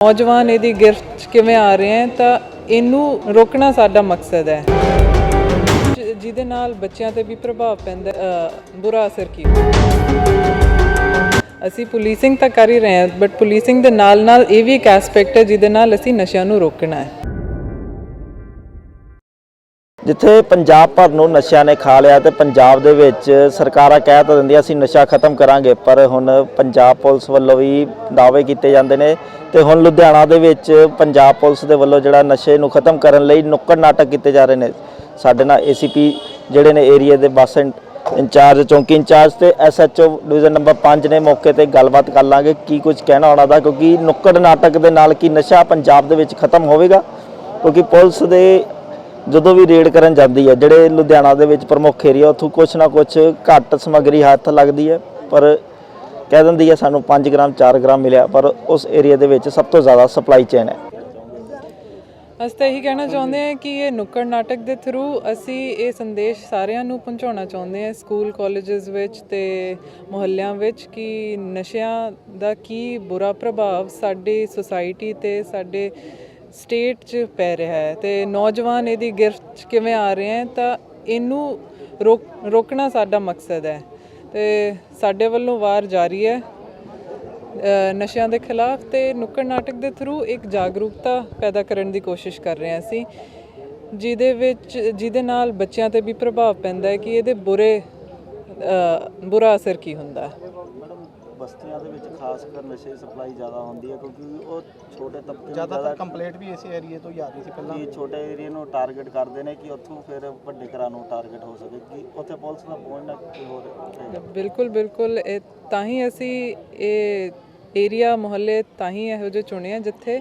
ਨੌਜਵਾਨ ਇਹਦੀ ਗਿਰਫਤ 'ਚ ਕਿਵੇਂ ਆ ਰਹੇ ਹੈ ਤਾਂ ਇਹਨੂੰ ਰੋਕਣਾ ਸਾਡਾ ਮਕਸਦ ਹੈ। ਜਿ- ਜਿਹਦੇ ਨਾਲ ਬੱਚਿਆਂ ਤੇ ਵੀ ਪ੍ਰਭਾਵ ਪੈਂਦਾ ਅ, ਬੁਰਾ ਅਸਰ ਕੀ ਅਸੀਂ ਪੁਲਿਸਿੰਗ ਤਾਂ ਕਰ ਹੀ ਰਹੇ ਹਾਂ ਬਟ ਪੁਲਿਸਿੰਗ ਦੇ ਨਾਲ ਨਾਲ ਇਹ ਵੀ ਇੱਕ ਐਸਪੈਕਟ ਹੈ ਜਿਹਦੇ ਨਾਲ ਅਸੀਂ ਨਸ਼ਿਆਂ ਨੂੰ ਰੋਕਣਾ ਹੈ। ਜਿੱਥੇ ਪੰਜਾਬ ਭਰ ਨੂੰ ਨਸ਼ਿਆਂ ਨੇ ਖਾ ਲਿਆ ਤੇ ਪੰਜਾਬ ਦੇ ਵਿੱਚ ਸਰਕਾਰਾਂ ਕਹਿ ਤਾਂ ਦਿੰਦੀਆਂ ਅਸੀਂ ਨਸ਼ਾ ਖਤਮ ਕਰਾਂਗੇ, ਪਰ ਹੁਣ ਪੰਜਾਬ ਪੁਲਿਸ ਵੱਲੋਂ ਵੀ ਦਾਅਵੇ ਕੀਤੇ ਜਾਂਦੇ ਨੇ ਤੇ ਹੁਣ ਲੁਧਿਆਣਾ ਦੇ ਵਿੱਚ ਪੰਜਾਬ ਪੁਲਿਸ ਦੇ ਵੱਲੋਂ ਜਿਹੜਾ ਨਸ਼ੇ ਨੂੰ ਖਤਮ ਕਰਨ ਲਈ ਨੁੱਕੜ ਨਾਟਕ ਕੀਤੇ ਜਾ ਰਹੇ ਨੇ। ਸਾਡੇ ਨਾਲ ਏਸੀਪੀ ਜਿਹੜੇ ਨੇ ਏਰੀਆ ਦੇ ਬੱਸ ਇੰ- ਇੰਚਾਰਜ, ਚੌਂਕੀ ਇੰਚਾਰਜ ਤੇ ਐਸਐਚਓ ਡਿਵੀਜ਼ਨ ਨੰਬਰ 5 ਨੇ ਮੌਕੇ ਤੇ ਗੱਲਬਾਤ ਕਰ ਲਾਂਗੇ, ਕੀ ਕੁਝ ਕਹਿਣਾ ਉਹਨਾਂ ਦਾ, ਕਿਉਂਕਿ ਨੁੱਕੜ ਨਾਟਕ ਦੇ ਨਾਲ ਕੀ ਨਸ਼ਾ ਪੰਜਾਬ ਦੇ ਵਿੱਚ ਖਤਮ ਹੋਵੇਗਾ? ਕਿਉਂਕਿ ਪੁਲਿਸ ਦੇ ਜਦੋਂ ਵੀ ਰੇਡ ਕਰਨ ਜਾਂਦੀ ਹੈ, ਜਿਹੜੇ ਲੁਧਿਆਣਾ ਦੇ ਵਿੱਚ ਪ੍ਰਮੁੱਖ ਏਰੀਆ ਉੱਥੋਂ ਕੁਛ ਨਾ ਕੁਛ ਘੱਟ ਸਮੱਗਰੀ ਹੱਥ ਲੱਗਦੀ ਹੈ, ਪਰ ਕਹਿ ਦਿੰਦੀ ਹੈ ਸਾਨੂੰ 5 ਗ੍ਰਾਮ 4 ਗ੍ਰਾਮ ਮਿਲਿਆ, ਪਰ ਉਸ ਏਰੀਆ ਦੇ ਵਿੱਚ ਸਭ ਤੋਂ ਜ਼ਿਆਦਾ ਸਪਲਾਈ ਚੇਨ ਹੈ। ਅਸੀਂ ਤਾਂ ਇਹੀ ਕਹਿਣਾ ਚਾਹੁੰਦੇ ਹਾਂ ਕਿ ਇਹ ਨੁੱਕੜ ਨਾਟਕ ਦੇ ਥਰੂ ਅਸੀਂ ਇਹ ਸੰਦੇਸ਼ ਸਾਰਿਆਂ ਨੂੰ ਪਹੁੰਚਾਉਣਾ ਚਾਹੁੰਦੇ ਹਾਂ, ਸਕੂਲ ਕਾਲਜਸ ਵਿੱਚ ਤੇ ਮੁਹੱਲਿਆਂ ਵਿੱਚ ਕਿ ਨਸ਼ਿਆਂ ਦਾ ਕੀ ਬੁਰਾ ਪ੍ਰਭਾਵ ਸਾਡੀ ਸੁਸਾਇਟੀ ਤੇ, ਸਾਡੇ ਸਟੇਟ 'ਚ ਪੈ ਰਿਹਾ ਹੈ ਤੇ ਨੌਜਵਾਨ ਇਹਦੀ ਗਿਰਫਤ 'ਚ ਕਿਵੇਂ ਆ ਰਹੇ ਹੈ ਤਾਂ ਇਹਨੂੰ ਰੋਕ, ਰੋਕਣਾ ਸਾਡਾ ਮਕਸਦ ਹੈ ਤੇ ਸਾਡੇ ਵੱਲੋਂ ਵਾਰ ਜਾਰੀ ਹੈ ਨਸ਼ਿਆਂ ਦੇ ਖਿਲਾਫ ਤੇ ਨੁੱਕੜ ਨਾਟਕ ਦੇ ਥਰੂ ਇੱਕ ਜਾਗਰੂਕਤਾ ਪੈਦਾ ਕਰਨ ਦੀ ਕੋਸ਼ਿਸ਼ ਕਰ ਰਹੇ ਹਾਂ ਅਸੀਂ, ਜਿਹਦੇ ਵਿੱਚ, ਜਿਹਦੇ ਨਾਲ ਬੱਚਿਆਂ ਤੇ ਵੀ ਪ੍ਰਭਾਵ ਪੈਂਦਾ ਹੈ ਕਿ ਇਹਦੇ ਬੁਰੇ ਬੁਰਾ ਅਸਰ ਕੀ ਹੁੰਦਾ ਹੈ। ਬਸਤੀਆਂ ਦੇ ਵਿੱਚ ਖਾਸ ਕਰ ਨਸ਼ੇ ਸਪਲਾਈ ਜ਼ਿਆਦਾ ਹੁੰਦੀ ਹੈ ਕਿਉਂਕਿ ਉਹ ਛੋਟੇ ਤਬਕੇ ਜ਼ਿਆਦਾਤਰ ਕੰਪਲੇਂਟ ਵੀ ਇਸੇ ਏਰੀਏ ਤੋਂ ਹੀ ਆ ਰਹੀ ਸੀ ਪਹਿਲਾਂ। ਕਿ ਛੋਟੇ ਏਰੀਆ ਨੂੰ ਟਾਰਗੇਟ ਕਰਦੇ ਨੇ ਕਿ ਉੱਥੋਂ ਫਿਰ ਵੱਡੇ ਘਰਾਂ ਨੂੰ ਟਾਰਗੇਟ ਹੋ ਸਕੇ ਕਿ ਉੱਥੇ ਪੁਲਿਸ ਦਾ ਪਹੁੰਚਣਾ ਕੀ ਹੋ ਰਿਹਾ। ਬਿਲਕੁਲ ਬਿਲਕੁਲ। ਇਹ ਤਾਂ ਹੀ ਅਸੀਂ ਇਹ ਏਰੀਆ ਮੁਹੱਲੇ ਤਾਂ ਹੀ ਇਹੋ ਜਿਹੇ ਚੁਣੇ ਆ ਜਿੱਥੇ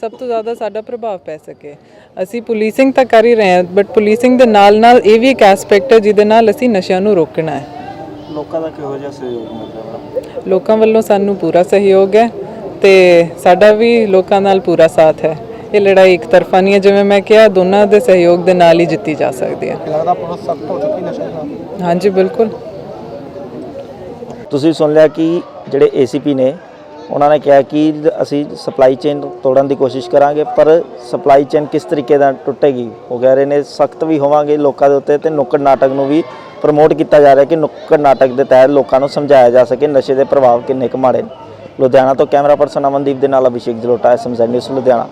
ਸਭ ਤੋਂ ਜ਼ਿਆਦਾ ਸਾਡਾ ਪ੍ਰਭਾਵ ਪੈ ਸਕੇ। ਅਸੀਂ ਪੁਲਿਸਿੰਗ ਤਾਂ ਕਰ ਹੀ ਰਹੇ ਹਾਂ ਬਟ ਪੁਲਿਸਿੰਗ ਦੇ ਨਾਲ ਨਾਲ ਇਹ ਵੀ ਇੱਕ ਐਸਪੈਕਟ ਹੈ ਜਿਹਦੇ ਨਾਲ ਅਸੀਂ ਨਸ਼ਿਆਂ ਨੂੰ ਰੋਕਣਾ ਹੈ। ਲੋਕਾਂ ਦਾ ਕਿਹੋ ਜਿਹਾ ਸਹਿਯੋਗ ਮਿਲਦਾ ਲੋਕਾਂ ਵੱਲੋਂ ਸਾਨੂੰ ਪੂਰਾ ਸਹਿਯੋਗ ਹੈ ਤੇ ਸਾਡਾ ਵੀ ਲੋਕਾਂ ਨਾਲ ਪੂਰਾ ਸਾਥ ਹੈ। ਇਹ ਲੜਾਈ ਇੱਕ ਤਰਫਾ ਨਹੀਂ ਹੈ ਜਿਵੇਂ ਮੈਂ ਕਿਹਾ ਦੋਨਾਂ ਦੇ ਸਹਿਯੋਗ ਦੇ ਨਾਲ ਹੀ ਜਿੱਤੀ ਜਾ ਸਕਦੀ ਹੈ। ਲੱਗਦਾ ਪੁਲਿਸ ਸਖਤ ਹੋ ਚੁੱਕੀ ਨਸ਼ੇ ਖਿਲਾਫ। ਹਾਂਜੀ ਬਿਲਕੁਲ। ਤੁਸੀਂ ਸੁਣ ਲਿਆ ਕਿ ਜਿਹੜੇ ਏਸੀਪੀ ਨੇ ਉਹਨਾਂ ਨੇ ਕਿਹਾ ਕਿ ਅਸੀਂ ਸਪਲਾਈ ਚੇਨ ਤੋੜਨ ਦੀ ਕੋਸ਼ਿਸ਼ ਕਰਾਂਗੇ ਪਰ ਸਪਲਾਈ ਚੇਨ ਕਿਸ ਤਰੀਕੇ ਨਾਲ ਟੁੱਟੇਗੀ? ਉਹ ਕਹਿ ਰਹੇ ਨੇ ਸਖਤ ਵੀ ਹੋਵਾਂਗੇ ਲੋਕਾਂ ਦੇ ਉੱਤੇ ਤੇ ਨੁੱਕੜ ਨਾਟਕ ਨੂੰ ਵੀ ਪ੍ਰਮੋਟ ਕੀਤਾ ਜਾ ਰਿਹਾ ਕਿ ਨੁੱਕੜ ਨਾਟਕ ਦੇ ਤਹਿਤ ਲੋਕਾਂ ਨੂੰ ਸਮਝਾਇਆ ਜਾ ਸਕੇ, ਨਸ਼ੇ ਦੇ ਪ੍ਰਭਾਵ ਕਿੰਨੇ ਕੁ ਮਾੜੇ ਨੇ। ਲੁਧਿਆਣਾ ਤੋਂ ਕੈਮਰਾ ਪਰਸਨ ਅਮਨਦੀਪ ਦੇ ਨਾਲ ਅਭਿਸ਼ੇਕ ਜਲੋਟਾ ਐਸਐਮਜ਼ੈਡ ਨਿਊਜ਼ ਲੁਧਿਆਣਾ।